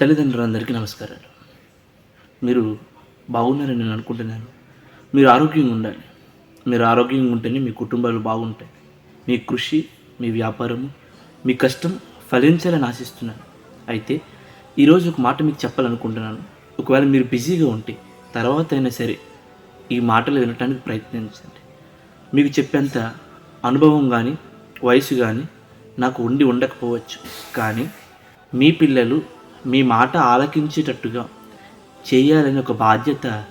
తల్లిదండ్రులందరికీ నమస్కారాలు. మీరు బాగున్నారని నేను అనుకుంటున్నాను. మీరు ఆరోగ్యంగా ఉండాలి. మీరు ఆరోగ్యంగా ఉంటేనే మీ కుటుంబాలు బాగుంటాయి. మీ కృషి మీ వ్యాపారము మీ కష్టం ఫలించాలని ఆశిస్తున్నాను. అయితే ఈరోజు ఒక మాట మీకు చెప్పాలనుకుంటున్నాను. ఒకవేళ మీరు బిజీగా ఉంటే తర్వాత అయినా సరే ఈ మాటలు వినటానికి ప్రయత్నించండి. మీకు చెప్పేంత అనుభవం కానీ వయసు కానీ నాకు ఉండి ఉండకపోవచ్చు. కానీ మీ పిల్లలు మీ మాట ఆలకించేటట్టుగా చేయాలని ఒక బాధ్యత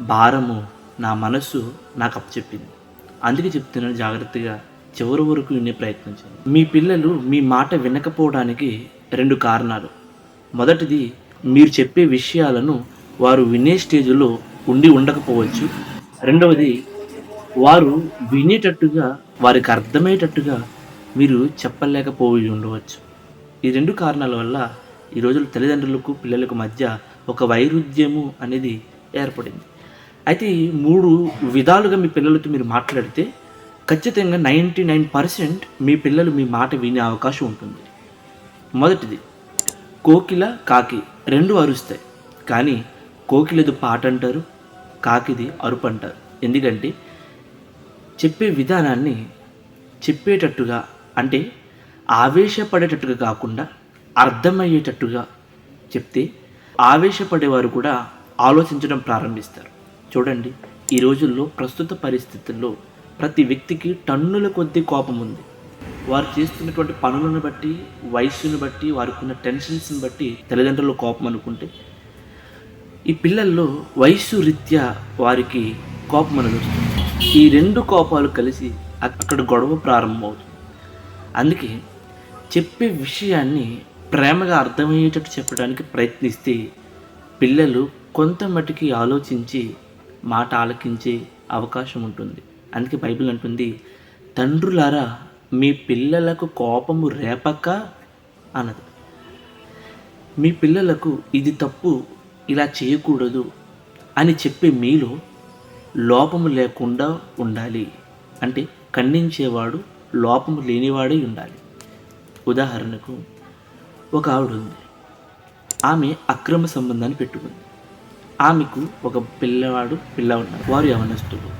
భారము నా మనసు నాకు అప్పచెప్పింది. అందుకే చెప్తున్నాను జాగ్రత్తగా చివరి వరకు వినే ప్రయత్నించాను మీ పిల్లలు మీ మాట వినకపోవడానికి రెండు కారణాలు. మొదటిది మీరు చెప్పే విషయాలను వారు వినే స్టేజ్లో ఉండి ఉండకపోవచ్చు. రెండవది వారు వినేటట్టుగా వారికి అర్థమయ్యేటట్టుగా మీరు చెప్పలేకపోయి ఉండవచ్చు. ఈ రెండు కారణాల వల్ల ఈ రోజుల్లో తల్లిదండ్రులకు పిల్లలకు మధ్య ఒక వైరుధ్యము అనేది ఏర్పడింది. అయితే ఈ మూడు విధాలుగా మీ పిల్లలతో మీరు మాట్లాడితే ఖచ్చితంగా నైంటీ నైన్ పర్సెంట్ మీ పిల్లలు మీ మాట వినే అవకాశం ఉంటుంది. మొదటిది కోకిల కాకి రెండు అరుస్తాయి. కానీ కోకిలది పాట అంటారు కాకిది అరుపు అంటారు. ఎందుకంటే చెప్పే విధానాన్ని చెప్పేటట్టుగా అంటే ఆవేశపడేటట్టుగా కాకుండా అర్థమయ్యేటట్టుగా చెప్తే ఆవేశపడేవారు కూడా ఆలోచించడం ప్రారంభిస్తారు. చూడండి ఈ రోజుల్లో ప్రస్తుత పరిస్థితుల్లో ప్రతి వ్యక్తికి టన్నుల కొద్దీ కోపం ఉంది. వారు చేస్తున్నటువంటి పనులను బట్టి వయస్సును బట్టి వారికి ఉన్న టెన్షన్స్ని బట్టి తల్లిదండ్రుల కోపం అనుకుంటే ఈ పిల్లల్లో వయస్సు రీత్యా వారికి కోపం అనేది వస్తుంది ఈ రెండు కోపాలు కలిసి అక్కడ గొడవ ప్రారంభమవుతుంది. అందుకే చెప్పే విషయాన్ని ప్రేమగా అర్థమయ్యేటట్టు చెప్పడానికి ప్రయత్నిస్తే పిల్లలు కొంత మటుకి ఆలోచించి మాట ఆలకించే అవకాశం ఉంటుంది. అందుకే బైబిల్ అంటుంది తండ్రులారా మీ పిల్లలకు కోపము రేపక? అన్నది. మీ పిల్లలకు ఇది తప్పు ఇలా చేయకూడదు అని చెప్పే మీలో లోపము లేకుండా ఉండాలి. అంటే ఖండించేవాడు లోపము లేనివాడే ఉండాలి. ఉదాహరణకు ఒక ఆవిడ ఉంది. ఆమె అక్రమ సంబంధాన్ని పెట్టుకుంది. ఆమెకు ఒక పిల్లవాడు పిల్ల ఉన్నారు. వారు యవనస్తులు.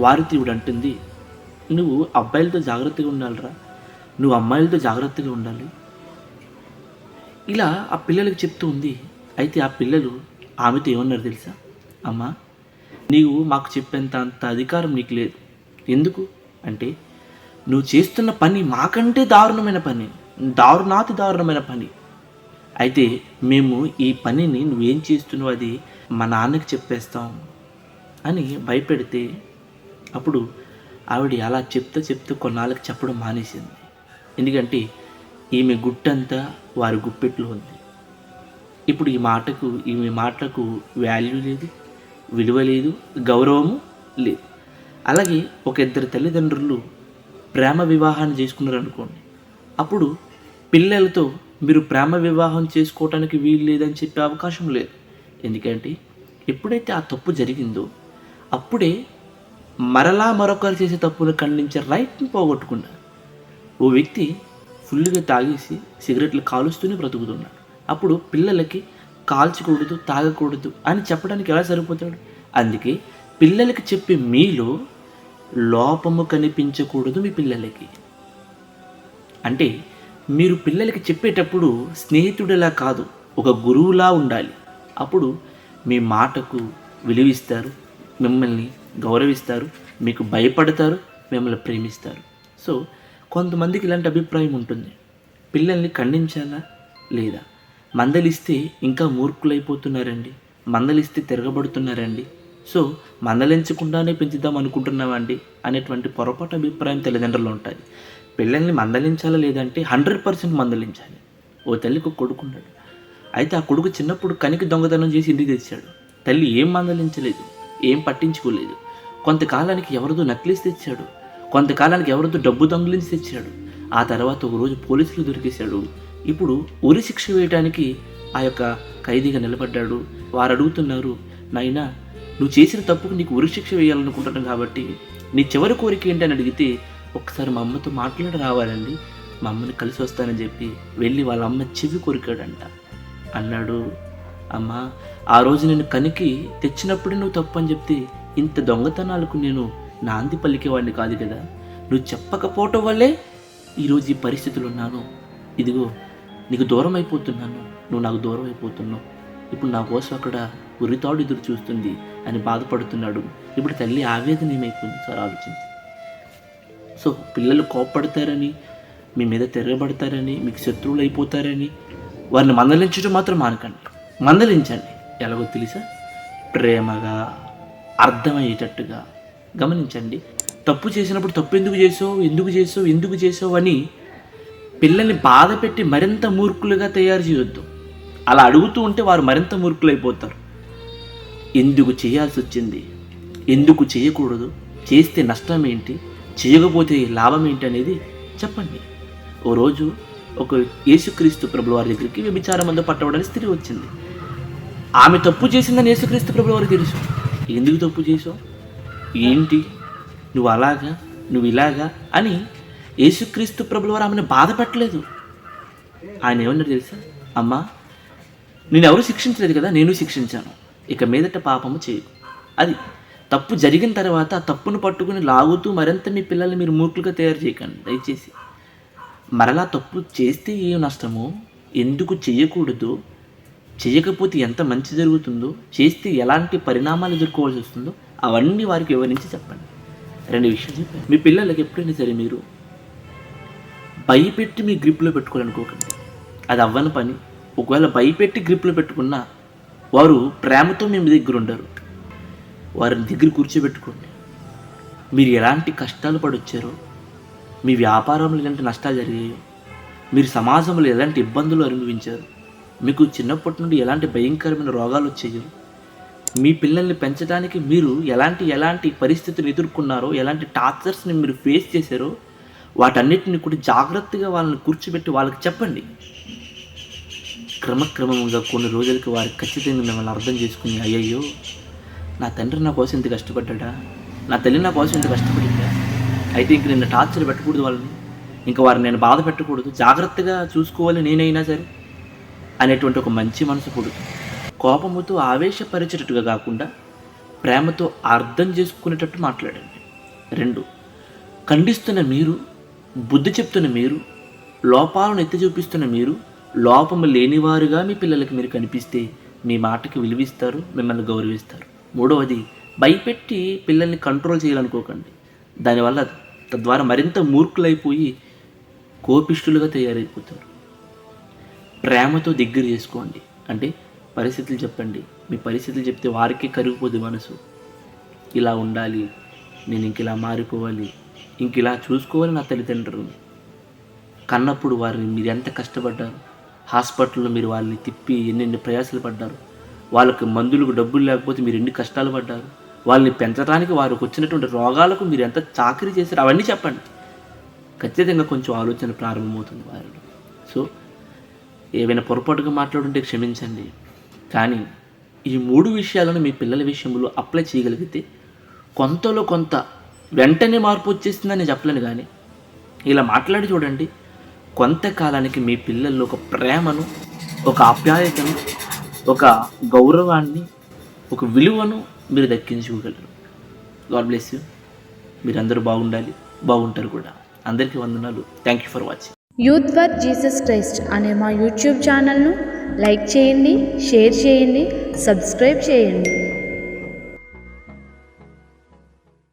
వారి తీవుడు అంటుంది నువ్వు అబ్బాయిలతో జాగ్రత్తగా ఉండాలిరా. నువ్వు అమ్మాయిలతో జాగ్రత్తగా ఉండాలి. ఇలా ఆ పిల్లలకు చెప్తూ ఉంది. అయితే ఆ పిల్లలు ఆమెతో ఏమన్నారు తెలుసా? అమ్మా నీవు మాకు చెప్పేంత అంత అధికారం నీకు లేదు. ఎందుకు? అంటే నువ్వు చేస్తున్న పని మాకంటే దారుణమైన పని. దారుణాతి దారుణమైన పని. అయితే మేము ఈ పనిని నువ్వేం చేస్తున్నావు అది మా నాన్నకి చెప్పేస్తాం అని భయపెడితే అప్పుడు ఆవిడ అలా చెప్తూ చెప్తూ కొన్నాళ్ళకి చెప్పడం మానేసింది. ఎందుకంటే ఈమె గుట్టంతా వారి గుప్పెట్లో ఉంది. ఇప్పుడు ఈ మాటకు ఈమె మాటలకు వాల్యూ లేదు విలువ లేదు గౌరవము లేదు. అలాగే ఒక ఇద్దరు తల్లిదండ్రులు ప్రేమ వివాహాన్ని చేసుకున్నారు అనుకోండి అప్పుడు పిల్లలతో మీరు ప్రేమ వివాహం చేసుకోవటానికి వీలు లేదని చెప్పే అవకాశం లేదు. ఎందుకంటే ఎప్పుడైతే ఆ తప్పు జరిగిందో అప్పుడే మరలా మరొకరు చేసే తప్పును ఖండించే రైట్ని పోగొట్టుకున్నారు. ఓ వ్యక్తి ఫుల్గా తాగేసి సిగరెట్లు కాలుస్తూనే బ్రతుకుతున్నాడు. అప్పుడు పిల్లలకి కాల్చకూడదు తాగకూడదు అని చెప్పడానికి ఎలా సరిపోతాడు? అందుకే పిల్లలకి చెప్పే మీలో లోపము కనిపించకూడదు మీ పిల్లలకి. అంటే మీరు పిల్లలకి చెప్పేటప్పుడు స్నేహితుడిలా కాదు ఒక గురువులా ఉండాలి. అప్పుడు మీ మాటకు విలువిస్తారు మిమ్మల్ని గౌరవిస్తారు మీకు భయపడతారు మిమ్మల్ని ప్రేమిస్తారు. సో కొంతమందికి ఇలాంటి అభిప్రాయం ఉంటుంది. పిల్లల్ని ఖండించాలా లేదా? మందలిస్తే ఇంకా మూర్ఖులైపోతున్నారండి. మందలిస్తే తిరగబడుతున్నారండి. సో మందలించకుండానే పెంచుదాం అనుకుంటున్నామండి అనేటువంటి పొరపాటు అభిప్రాయం తల్లిదండ్రులు ఉంటుంది పిల్లల్ని మందలించాలా లేదంటే హండ్రెడ్ పర్సెంట్ మందలించాలి. ఓ తల్లికి ఒక కొడుకు ఉన్నాడు. అయితే ఆ కొడుకు చిన్నప్పుడు కనికి దొంగతనం చేసి ఇంటికి తెచ్చాడు. తల్లి ఏం మందలించలేదు ఏం పట్టించుకోలేదు. కొంతకాలానికి ఎవరిదో నక్లీస్ తెచ్చాడు. కొంతకాలానికి ఎవరిదో డబ్బు దొంగిలించి తెచ్చాడు. ఆ తర్వాత ఒకరోజు పోలీసులు దొరికేశాడు. ఇప్పుడు ఉరి శిక్ష వేయడానికి ఆ యొక్క ఖైదీగా నిలబడ్డాడు. వారు అడుగుతున్నారు నాయనా నువ్వు చేసిన తప్పుకు నీకు ఉరి శిక్ష వేయాలనుకుంటున్నాను కాబట్టి నీ చివరి కోరిక ఏంటి? అని అడిగితే ఒకసారి మా అమ్మతో మాట్లాడి రావాలండి. మా అమ్మని కలిసి వస్తానని చెప్పి వెళ్ళి వాళ్ళ అమ్మ చెవి కొరికాడంట. అన్నాడు అమ్మా ఆ రోజు నేను కనికి తెచ్చినప్పుడే నువ్వు తప్పు అని చెప్తే ఇంత దొంగతనాలకు నేను నాంది పలికేవాడిని కాదు కదా. నువ్వు చెప్పకపోవటం వల్లే ఈరోజు ఈ పరిస్థితులు ఉన్నాను. ఇదిగో నీకు దూరం అయిపోతున్నాను నువ్వు నాకు దూరం అయిపోతున్నావు ఇప్పుడు నా కోసం అక్కడ ఉరితాడు ఎదురు చూస్తుంది అని బాధపడుతున్నాడు. ఇప్పుడు తల్లి ఆవేదన ఏమైపోయింది సార్? ఆలోచించి సో పిల్లలు కోప్పడతారని మీ మీద తిరగబడతారని మీకు శత్రువులు అయిపోతారని వారిని మందలించడం మాత్రం మానకండి. మందలించండి. ఎలాగో తెలుసా? ప్రేమగా అర్థమయ్యేటట్టుగా గమనించండి. తప్పు చేసినప్పుడు తప్పు ఎందుకు చేసావు ఎందుకు చేసావు ఎందుకు చేసావు అని పిల్లల్ని బాధ పెట్టి మరింత మూర్ఖులుగా తయారు చేయొద్దు. అలా అడుగుతూ ఉంటే వారు మరింత మూర్ఖులైపోతారు. ఎందుకు చేయాల్సి వచ్చింది? ఎందుకు చేయకూడదు? చేస్తే నష్టం ఏంటి? చేయకపోతే లాభం ఏంటి అనేది చెప్పండి. ఓ రోజు ఒక యేసుక్రీస్తు ప్రభుల వారి దగ్గరికి వ్యభిచారం అందు పట్టబడని స్త్రీ వచ్చింది. ఆమె తప్పు చేసిందని యేసుక్రీస్తు ప్రభుల వారికి తెలుసు. ఎందుకు తప్పు చేసావు ఏంటి? నువ్వు అలాగా నువ్వు ఇలాగా అని యేసుక్రీస్తు ప్రభుల వారు ఆమెను బాధ పెట్టలేదు. ఆయన ఏమన్నారు తెలుసా? అమ్మా నేను ఎవరు శిక్షించలేదు కదా నేను శిక్షించాను. ఇక మీదట పాపము చేయకు. అది తప్పు జరిగిన తర్వాత ఆ తప్పును పట్టుకుని లాగుతూ మరింత మీ పిల్లల్ని మీరు మూర్ఖులుగా తయారు చేయకండి దయచేసి. మరలా తప్పు చేస్తే ఏం నష్టమో? ఎందుకు చేయకూడదు? చేయకపోతే ఎంత మంచి జరుగుతుందో? చేస్తే ఎలాంటి పరిణామాలు ఎదుర్కోవాల్సి వస్తుందో అవన్నీ వారికి వివరించి చెప్పండి. రెండు విషయాలు చెప్పండి. మీ పిల్లలకి ఎప్పుడైనా సరే మీరు భయపెట్టి మీ గ్రిప్లో పెట్టుకోవాలనుకోకండి. అది అవ్వని పని. ఒకవేళ భయపెట్టి గ్రిప్లో పెట్టుకున్నా వారు ప్రేమతో మీ దగ్గర ఉండరు. వారిని దగ్గర కూర్చోబెట్టుకోండి. మీరు ఎలాంటి కష్టాలు పడొచ్చారో మీ వ్యాపారంలో ఎలాంటి నష్టాలు జరిగాయో మీరు సమాజంలో ఎలాంటి ఇబ్బందులు అనుభవించారు మీకు చిన్నప్పటి నుండి ఎలాంటి భయంకరమైన రోగాలు వచ్చాయో మీ పిల్లల్ని పెంచడానికి మీరు ఎలాంటి ఎలాంటి పరిస్థితులు ఎదుర్కొన్నారో ఎలాంటి టార్చర్స్ని మీరు ఫేస్ చేశారో వాటన్నిటిని కూడా జాగ్రత్తగా వాళ్ళని కూర్చోబెట్టి వాళ్ళకి చెప్పండి. క్రమక్రమంగా కొన్ని రోజులకి వారు ఖచ్చితంగా మిమ్మల్ని అర్థం చేసుకుని అయ్యయ్యో నా తండ్రి నా కోసం ఇంత కష్టపడ్డా నా తల్లి నా కోసం ఇంత కష్టపడిందా? అయితే ఇంక నిన్న టార్చర్ పెట్టకూడదు వాళ్ళని. ఇంకా వారిని నేను బాధ పెట్టకూడదు. జాగ్రత్తగా చూసుకోవాలి నేనైనా సరే అనేటువంటి ఒక మంచి మనసు పుడుతుంది కోపముతో ఆవేశపరిచేటట్టుగా కాకుండా ప్రేమతో అర్థం చేసుకునేటట్టు మాట్లాడండి. రెండు ఖండిస్తున్న మీరు బుద్ధి చెప్తున్న మీరు లోపాలను ఎత్తి చూపిస్తున్న మీరు లోపము లేనివారుగా మీ పిల్లలకి మీరు కనిపిస్తే మీ మాటకి విలువిస్తారు మిమ్మల్ని గౌరవిస్తారు. మూడవది భయపెట్టి పిల్లల్ని కంట్రోల్ చేయాలనుకోకండి. దానివల్ల తద్వారా మరింత మూర్ఖులైపోయి కోపిష్ఠులుగా తయారైపోతారు. ప్రేమతో దగ్గర చేసుకోండి. అంటే పరిస్థితులు చెప్పండి. మీ పరిస్థితులు చెప్తే వారికే కరిగిపోదు మనసు. ఇలా ఉండాలి నేను ఇంక ఇలా మారిపోవాలి ఇంక ఇలా చూసుకోవాలి నా తల్లిదండ్రులు. కన్నప్పుడు వారిని మీరు ఎంత కష్టపడ్డారు హాస్పిటల్లో మీరు వాళ్ళని తిప్పి ఎన్నెన్ని ప్రయాసాలు పడ్డారు వాళ్ళకి మందులకు డబ్బులు లేకపోతే మీరు ఎన్ని కష్టాలు పడ్డారు? వాళ్ళని పెంచడానికి వారికి వచ్చినటువంటి రోగాలకు మీరు ఎంత చాకరీ చేశారు? అవన్నీ చెప్పండి. ఖచ్చితంగా కొంచెం ఆలోచన ప్రారంభమవుతుంది వారిలో. సో ఏవైనా పొరపాటుగా మాట్లాడుంటే క్షమించండి. కానీ ఈ మూడు విషయాలను మీ పిల్లల విషయంలో అప్లై చేయగలిగితే కొంతలో కొంత వెంటనే మార్పు వచ్చేసిందని చెప్పలేను కానీ ఇలా మాట్లాడి చూడండి. కొంతకాలానికి మీ పిల్లల్లో ఒక ప్రేమను ఒక ఆప్యాయతను ఒక గౌరవాన్ని ఒక విలువను మీరు దక్కించుకోగలరు. గాడ్ బ్లెస్ యూ మీరందరూ బాగుండాలి బాగుంటారు కూడా. అందరికీ వందనాలు. Thank you for watching youth for Jesus Christ అనే మా యూట్యూబ్ ఛానల్ను లైక్ చేయండి షేర్ చేయండి సబ్స్క్రైబ్ చేయండి.